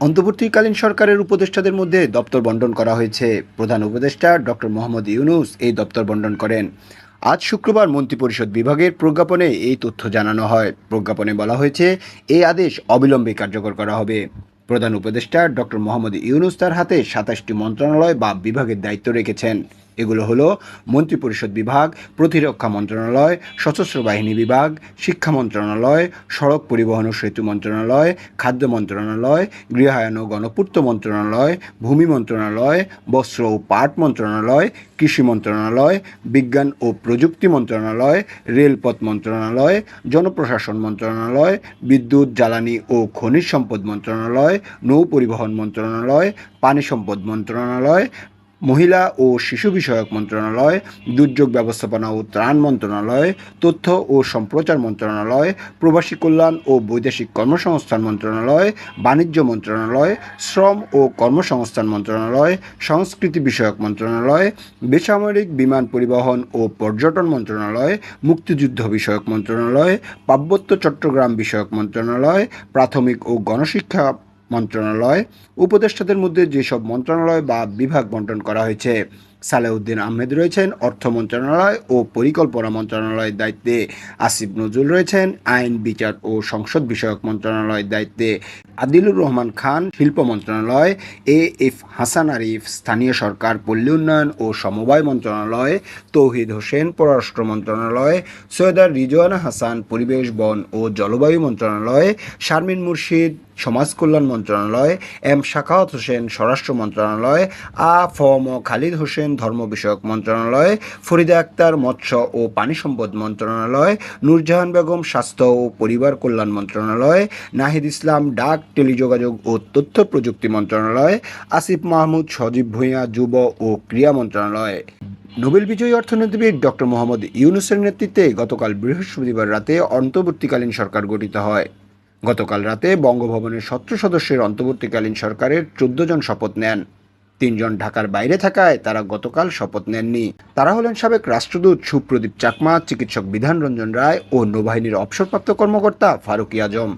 অন্তর্বর্তীকালীন সরকারের উপদেষ্টাদের মধ্যে দপ্তর বন্টন করা হয়েছে। প্রধান উপদেষ্টা ডক্টর মোহাম্মদ ইউনুস এই দপ্তর বন্টন করেন। আজ শুক্রবার মন্ত্রিপরিষদ বিভাগের প্রজ্ঞাপনে এই তথ্য জানানো হয়। প্রজ্ঞাপনে বলা হয়েছে, এই আদেশ অবিলম্বে কার্যকর করা হবে। প্রধান উপদেষ্টা ডক্টর মোহাম্মদ ইউনুস তার হাতে সাতাশটি মন্ত্রণালয় বা বিভাগের দায়িত্ব রেখেছেন। এগুলো হলো মন্ত্রিপরিষদ বিভাগ, প্রতিরক্ষা মন্ত্রণালয়, সশস্ত্র বাহিনী বিভাগ, শিক্ষা মন্ত্রণালয়, সড়ক পরিবহন ও সেতু মন্ত্রণালয়, খাদ্য মন্ত্রণালয়, গৃহায়ন ও গণপূর্ত মন্ত্রণালয়, ভূমি মন্ত্রণালয়, বস্ত্র ও পাট মন্ত্রণালয়, কৃষি মন্ত্রণালয়, বিজ্ঞান ও প্রযুক্তি মন্ত্রণালয়, রেলপথ মন্ত্রণালয়, জনপ্রশাসন মন্ত্রণালয়, বিদ্যুৎ, জ্বালানি ও খনিজ সম্পদ মন্ত্রণালয়, নৌ পরিবহন মন্ত্রণালয়, পানি সম্পদ মন্ত্রণালয় মহিলা ও শিশু বিষয়ক মন্ত্রণালয়, দুর্যোগ ব্যবস্থাপনা ও ত্রাণ মন্ত্রণালয়, তথ্য ও সম্প্রচার মন্ত্রণালয়, প্রবাসী কল্যাণ ও বৈদেশিক কর্মসংস্থান মন্ত্রণালয়, বাণিজ্য মন্ত্রণালয়, শ্রম ও কর্মসংস্থান মন্ত্রণালয়, সংস্কৃতি বিষয়ক মন্ত্রণালয়, বেসামরিক বিমান পরিবহন ও পর্যটন মন্ত্রণালয়, মুক্তিযুদ্ধ বিষয়ক মন্ত্রণালয়, পার্বত্য চট্টগ্রাম বিষয়ক মন্ত্রণালয়, প্রাথমিক ও গণশিক্ষা মন্ত্রণালয়, উপদেষ্টাদের মধ্যে যেসব মন্ত্রণালয় বা বিভাগ বন্টন করা হয়েছে, সালেউদ্দিন আহমেদ রয়েছেন অর্থ মন্ত্রণালয় ও পরিকল্পনা মন্ত্রণালয়ের দায়িত্বে, আসিফ নজরুল রয়েছেন আইন, বিচার ও সংসদ বিষয়ক মন্ত্রণালয়ের দায়িত্বে, আদিলুর রহমান খান শিল্প মন্ত্রণালয়, এ এফ হাসান আরিফ স্থানীয় সরকার, পল্লী উন্নয়ন ও সমবায় মন্ত্রণালয়, তৌহিদ হোসেন পররাষ্ট্র মন্ত্রণালয় সৈয়দার রিজওয়ানা হাসান পরিবেশ, বন ও জলবায়ু মন্ত্রণালয়, শারমিন মুর্শিদ সমাজ কল্যাণ মন্ত্রণালয়, এম শাখাওয়াত হোসেন স্বরাষ্ট্র মন্ত্রণালয়, আ ফ ম খালিদ হোসেন ধর্ম বিষয়ক মন্ত্রণালয়, ফরিদা আক্তার মৎস্য ও পানি সম্পদ মন্ত্রণালয়, নূরজাহান বেগম স্বাস্থ্য ও পরিবার কল্যাণ মন্ত্রণালয়, নাহিদ ইসলাম ডাক, টেলিযোগাযোগ ও তথ্য প্রযুক্তি মন্ত্রণালয়, আসিফ মাহমুদ সজীব ভূঁইয়া যুব ও ক্রীড়া মন্ত্রণালয়। নোবেল বিজয়ী অর্থনীতিবিদ ডক্টর মোহাম্মদ ইউনুসের নেতৃত্বে গতকাল বৃহস্পতিবার রাতে অন্তর্বর্তীকালীন সরকার গঠিত হয়। গতকাল রাতে বঙ্গভবনের সত্র সদস্যের অন্তর্বর্তীকালীন সরকারের চোদ্দ জন শপথ নেন। তিনজন ঢাকার বাইরে থাকায় তারা গতকাল শপথ নেননি। তারা হলেন সাবেক রাষ্ট্রদূত সুপ্রদীপ চাকমা, চিকিৎসক বিধান রঞ্জন রায় ও নৌবাহিনীর অবসরপ্রাপ্ত কর্মকর্তা ফারুকি আজম।